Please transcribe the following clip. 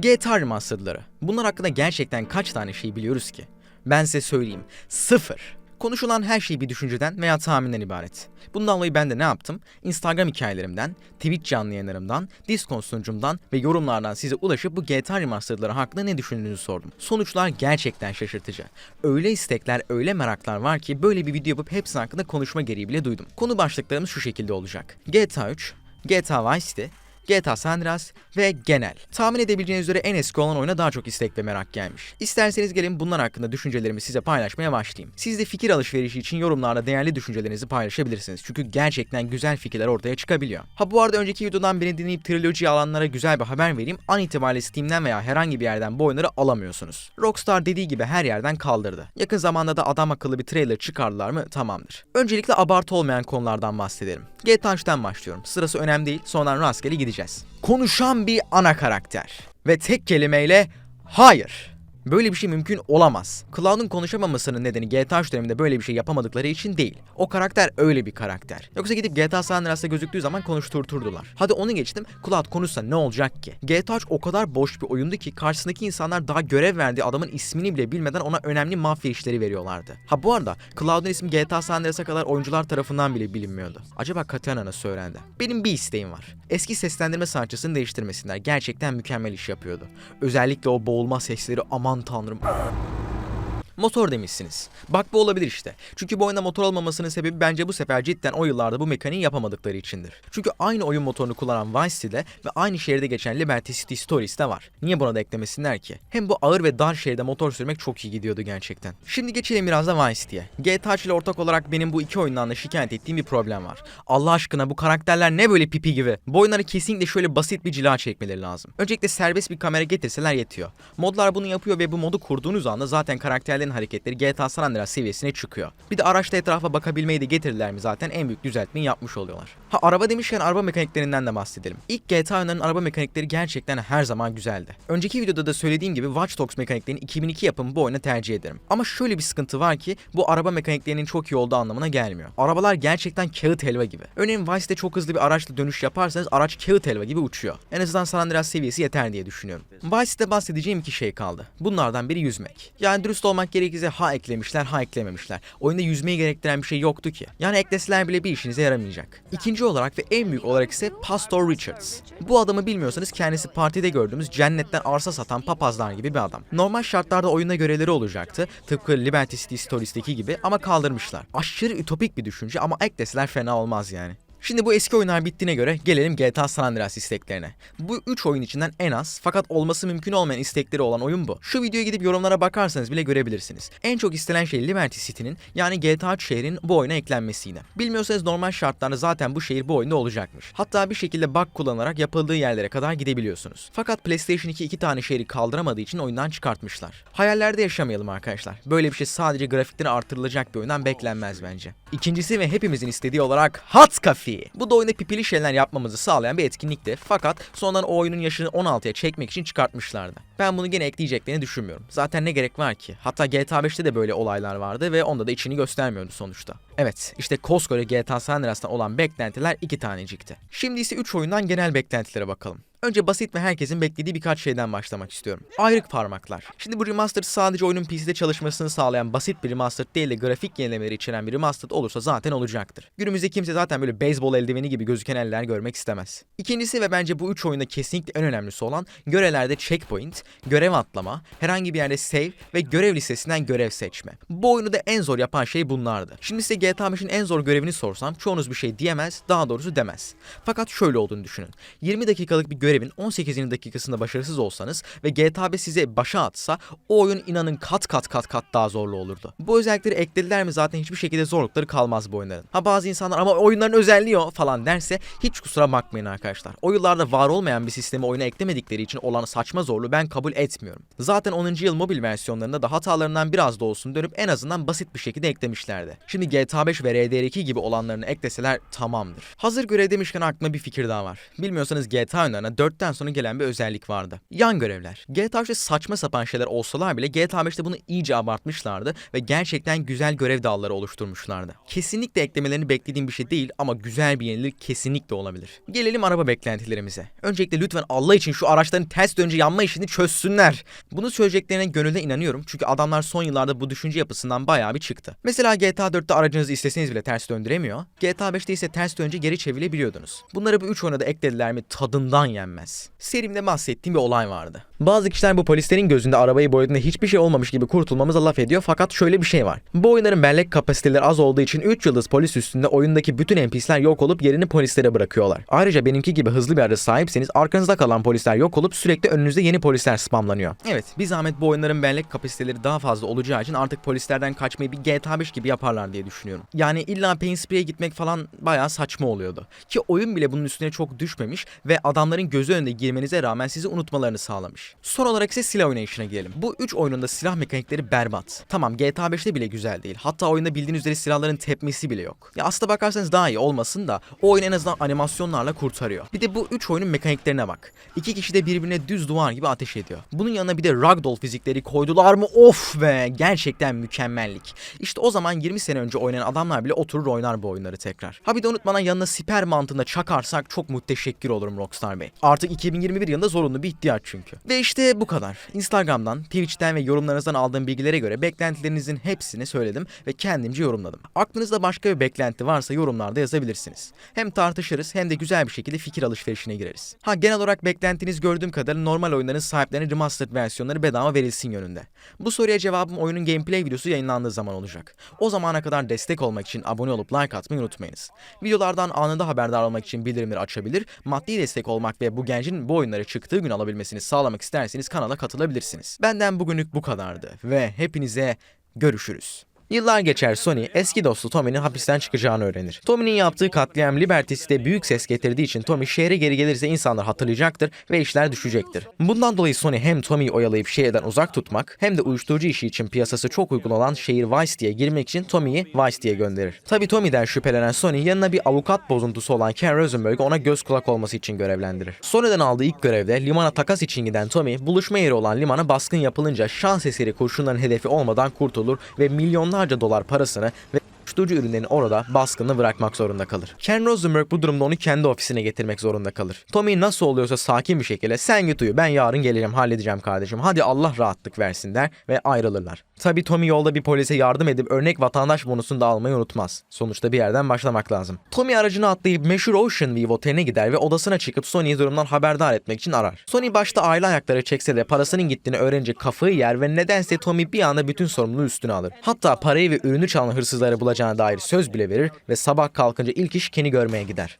GTA remasteredları. Bunlar hakkında gerçekten kaç tane şey biliyoruz ki? Ben size söyleyeyim. Sıfır. Konuşulan her şey bir düşünceden veya tahminden ibaret. Bundan dolayı ben de ne yaptım? Instagram hikayelerimden, Twitch canlı yayınlarımdan, Discord sunucumdan ve yorumlardan size ulaşıp bu GTA remasteredları hakkında ne düşündüğünüzü sordum. Sonuçlar gerçekten şaşırtıcı. Öyle istekler, öyle meraklar var ki böyle bir video yapıp hepsi hakkında konuşma gereği bile duydum. Konu başlıklarımız şu şekilde olacak. GTA 3, GTA Vice City, GTA San Andreas ve genel. Tahmin edebileceğiniz üzere en eski olan oyuna daha çok istek ve merak gelmiş. İsterseniz gelin bunlar hakkında düşüncelerimi size paylaşmaya başlayayım. Siz de fikir alışverişi için yorumlarda değerli düşüncelerinizi paylaşabilirsiniz. Çünkü gerçekten güzel fikirler ortaya çıkabiliyor. Ha bu arada önceki videodan beni dinleyip triloji alanlara güzel bir haber vereyim. An itibariyle Steam'den veya herhangi bir yerden bu oyunları alamıyorsunuz. Rockstar dediği gibi her yerden kaldırdı. Yakın zamanda da adam akıllı bir trailer çıkardılar mı tamamdır. Öncelikle abartı olmayan konulardan bahsedelim. GTA 3'ten başlıyorum. Sırası önemli değil. Sonradan rastgele gideceğiz. Konuşan bir ana karakter. Ve tek kelimeyle hayır. Böyle bir şey mümkün olamaz. Cloud'un konuşamamasının nedeni GTA 3 döneminde böyle bir şey yapamadıkları için değil. O karakter öyle bir karakter. Yoksa gidip GTA San Andreas'ta gözüktüğü zaman konuşturturdular. Hadi onu geçtim. Cloud konuşsa ne olacak ki? GTA 3 o kadar boş bir oyundu ki karşısındaki insanlar daha görev verdiği adamın ismini bile bilmeden ona önemli mafya işleri veriyorlardı. Ha bu arada Cloud'un ismi GTA San Andreas'a kadar oyuncular tarafından bile bilinmiyordu. Acaba Katarina nasıl öğrendi? Benim bir isteğim var. Eski seslendirme sanatçısını değiştirmesinler. Gerçekten mükemmel iş yapıyordu. Özellikle o boğulma sesleri aman tanrım. Motor demişsiniz. Bak bu olabilir işte. Çünkü bu oyunda motor olmamasının sebebi bence bu sefer cidden o yıllarda bu mekaniği yapamadıkları içindir. Çünkü aynı oyun motorunu kullanan Vice City'de ve aynı şehirde geçen Liberty City Stories'te var. Niye buna da eklemesinler ki? Hem bu ağır ve dar şehirde motor sürmek çok iyi gidiyordu gerçekten. Şimdi geçelim biraz da Vice City'ye. GTA ile ortak olarak benim bu iki oyundan da şikayet ettiğim bir problem var. Allah aşkına bu karakterler ne böyle pipi gibi? Bu oyunları kesinlikle şöyle basit bir cila çekmeleri lazım. Öncelikle serbest bir kamera getirseler yetiyor. Modlar bunu yapıyor ve bu modu kurduğunuz anda zaten karakterlerin hareketleri GTA San Andreas seviyesine çıkıyor. Bir de araçta etrafa bakabilmeyi de getirdiler mi zaten en büyük düzeltmeyi yapmış oluyorlar. Ha araba demişken araba mekaniklerinden de bahsedelim. İlk GTA oyunlarının araba mekanikleri gerçekten her zaman güzeldi. Önceki videoda da söylediğim gibi Watch Dogs mekaniklerini 2002 yapımı bu oyuna tercih ederim. Ama şöyle bir sıkıntı var ki bu araba mekaniklerinin çok iyi olduğu anlamına gelmiyor. Arabalar gerçekten kağıt helva gibi. Örneğin Vice'de çok hızlı bir araçla dönüş yaparsanız araç kağıt helva gibi uçuyor. En azından San Andreas seviyesi yeter diye düşünüyorum. Vice'de bahsedeceğim iki şey kaldı. Bunlardan biri yüzmek. Yani dürüst olmak gerekirse ha eklemişler ha eklememişler. Oyunda yüzmeyi gerektiren bir şey yoktu ki. Yani ekleseler bile bir işinize yaramayacak. İkinci olarak ve en büyük olarak ise Pastor Richards. Bu adamı bilmiyorsanız kendisi partide gördüğümüz cennetten arsa satan papazlar gibi bir adam. Normal şartlarda oyunda görevleri olacaktı. Tıpkı Liberty City Stories'teki gibi ama kaldırmışlar. Aşırı ütopik bir düşünce ama ekleseler fena olmaz yani. Şimdi bu eski oyunlar bittiğine göre gelelim GTA San Andreas isteklerine. Bu 3 oyun içinden en az fakat olması mümkün olmayan istekleri olan oyun bu. Şu videoya gidip yorumlara bakarsanız bile görebilirsiniz. En çok istenen şey Liberty City'nin yani GTA 3 şehrin bu oyuna eklenmesiydi. Bilmiyorsanız normal şartlarda zaten bu şehir bu oyunda olacakmış. Hatta bir şekilde bug kullanarak yapıldığı yerlere kadar gidebiliyorsunuz. Fakat PlayStation 2 iki tane şehri kaldıramadığı için oyundan çıkartmışlar. Hayallerde yaşamayalım arkadaşlar. Böyle bir şey sadece grafikleri artırılacak bir oyundan beklenmez bence. İkincisi ve hepimizin istediği olarak Hot Coffee. Bu da oyunda pipili şeyler yapmamızı sağlayan bir etkinlikti. Fakat sonradan o oyunun yaşını 16'ya çekmek için çıkartmışlardı. Ben bunu gene ekleyeceklerini düşünmüyorum. Zaten ne gerek var ki? Hatta GTA 5'te de böyle olaylar vardı ve onda da içini göstermiyordu sonuçta. Evet, işte koskoca GTA San Andreas'tan olan beklentiler iki tanecikti. Şimdi ise 3 oyundan genel beklentilere bakalım. Önce basit ve herkesin beklediği birkaç şeyden başlamak istiyorum. Ayrık parmaklar. Şimdi bu remaster sadece oyunun PC'de çalışmasını sağlayan basit bir remaster değil de grafik yenilemeleri içeren bir remaster olursa zaten olacaktır. Günümüzde kimse zaten böyle beyzbol eldiveni gibi gözüken eller görmek istemez. İkincisi ve bence bu üç oyunda kesinlikle en önemlisi olan görevlerde checkpoint, görev atlama, herhangi bir yerde save ve görev listesinden görev seçme. Bu oyunu da en zor yapan şey bunlardı. Şimdi size GTA 5'in en zor görevini sorsam çoğunuz bir şey diyemez, daha doğrusu demez. Fakat şöyle olduğunu düşünün. 20 dakikalık bir görevin 18. dakikasında başarısız olsanız ve GTA 5 size başa atsa o oyun inanın kat kat kat kat daha zorlu olurdu. Bu özellikleri eklediler mi zaten hiçbir şekilde zorlukları kalmaz bu oyunların. Ha bazı insanlar ama oyunların özelliği o falan derse hiç kusura bakmayın arkadaşlar. O yıllarda var olmayan bir sistemi oyuna eklemedikleri için olan saçma zorluğu ben kabul etmiyorum. Zaten 10. yıl mobil versiyonlarında da hatalarından biraz da olsun dönüp en azından basit bir şekilde eklemişlerdi. Şimdi GTA GTA 5 ve RDR2 gibi olanlarını ekleseler tamamdır. Hazır görev demişken aklıma bir fikir daha var. Bilmiyorsanız GTA oyunlarına 4'ten sonra gelen bir özellik vardı. Yan görevler. GTA 3'te saçma sapan şeyler olsalar bile GTA 5'te bunu iyice abartmışlardı ve gerçekten güzel görev dalları oluşturmuşlardı. Kesinlikle eklemelerini beklediğim bir şey değil ama güzel bir yenilik kesinlikle olabilir. Gelelim araba beklentilerimize. Öncelikle lütfen Allah için şu araçların ters dönünce yanma işini çözsünler. Bunu söyleyeceklerine gönülden inanıyorum çünkü adamlar son yıllarda bu düşünce yapısından bayağı bir çıktı. Mesela GTA 4'te aracınızı isteseniz bile ters döndüremiyor. GTA 5'te ise ters dönünce geri çevirebiliyordunuz. Bunları bu 3 oyuna da eklediler mi tadından yenmez. Serimde bahsettiğim bir olay vardı. Bazı kişiler bu polislerin gözünde arabayı boyadığında hiçbir şey olmamış gibi kurtulmamıza laf ediyor fakat şöyle bir şey var. Bu oyunların bellek kapasiteleri az olduğu için 3 yıldız polis üstünde oyundaki bütün NPC'ler yok olup yerini polislere bırakıyorlar. Ayrıca benimki gibi hızlı bir araca sahipseniz arkanızda kalan polisler yok olup sürekli önünüzde yeni polisler spamlanıyor. Evet bir zahmet bu oyunların bellek kapasiteleri daha fazla olacağı için artık polislerden kaçmayı bir GTA 5 gibi yaparlar diye düşünüyorum. Yani illa Pain Spray'e gitmek falan bayağı saçma oluyordu. Ki oyun bile bunun üstüne çok düşmemiş ve adamların gözü önünde girmenize rağmen sizi unutmalarını sağlamış. Son olarak ise silah oynayışına gelelim. Bu 3 oyunun da silah mekanikleri berbat. Tamam GTA 5'te bile güzel değil. Hatta oyunda bildiğiniz üzere silahların tepmesi bile yok. Ya aslında bakarsanız daha iyi olmasın da o oyun en azından animasyonlarla kurtarıyor. Bir de bu 3 oyunun mekaniklerine bak. İki kişi de birbirine düz duvar gibi ateş ediyor. Bunun yanına bir de ragdoll fizikleri koydular mı of be gerçekten mükemmellik. İşte o zaman 20 sene önce oynayan adamlar bile oturur oynar bu oyunları tekrar. Ha bir de unutmadan yanına siper mantığında çakarsak çok müteşekkir olurum Rockstar Bey. Artık 2021 yılında zorunlu bir ihtiyaç çünkü. Ve işte bu kadar. Instagram'dan, Twitch'ten ve yorumlarınızdan aldığım bilgilere göre beklentilerinizin hepsini söyledim ve kendimce yorumladım. Aklınızda başka bir beklenti varsa yorumlarda yazabilirsiniz. Hem tartışırız hem de güzel bir şekilde fikir alışverişine gireriz. Ha genel olarak beklentiniz gördüğüm kadarıyla normal oyunların sahiplerine remastered versiyonları bedava verilsin yönünde. Bu soruya cevabım oyunun gameplay videosu yayınlandığı zaman olacak. O zamana kadar destek olmak için abone olup like atmayı unutmayınız. Videolardan anında haberdar olmak için bildirimleri açabilir, maddi destek olmak ve bu gencin bu oyunları çıktığı gün alabilmesini sağlamak isterseniz kanala katılabilirsiniz. Benden bugünlük bu kadardı ve hepinize görüşürüz. Yıllar geçer Sony eski dostu Tommy'nin hapisten çıkacağını öğrenir. Tommy'nin yaptığı katliam Liberty'si de büyük ses getirdiği için Tommy şehre geri gelirse insanlar hatırlayacaktır ve işler düşecektir. Bundan dolayı Sony hem Tommy'yi oyalayıp şehirden uzak tutmak hem de uyuşturucu işi için piyasası çok uygun olan şehir Vice diye girmek için Tommy'yi Vice diye gönderir. Tabi Tommy'den şüphelenen Sony yanına bir avukat bozuntusu olan Ken Rosenberg'i ona göz kulak olması için görevlendirir. Sony'den aldığı ilk görevde limana takas için giden Tommy buluşma yeri olan limana baskın yapılınca şans eseri kurşunların hedefi olmadan kurtulur ve milyonlarca dolar parasını ve uyuşturucu ürünlerini orada baskını bırakmak zorunda kalır. Ken Rosenberg bu durumda onu kendi ofisine getirmek zorunda kalır. Tommy nasıl oluyorsa sakin bir şekilde sen git uyu ben yarın geleceğim halledeceğim kardeşim hadi Allah rahatlık versin der ve ayrılırlar. Tabi Tommy yolda bir polise yardım edip örnek vatandaş bonusunu da almayı unutmaz. Sonuçta bir yerden başlamak lazım. Tommy aracına atlayıp meşhur Ocean View oteline gider ve odasına çıkıp Sony'yi durumdan haberdar etmek için arar. Sony başta aile ayakları çekse de parasının gittiğini öğrenince kafayı yer ve nedense Tommy bir anda bütün sorumluluğu üstüne alır. Hatta parayı ve ürünü çalan hırsızları bulacağına dair söz bile verir ve sabah kalkınca ilk iş Ken'i görmeye gider.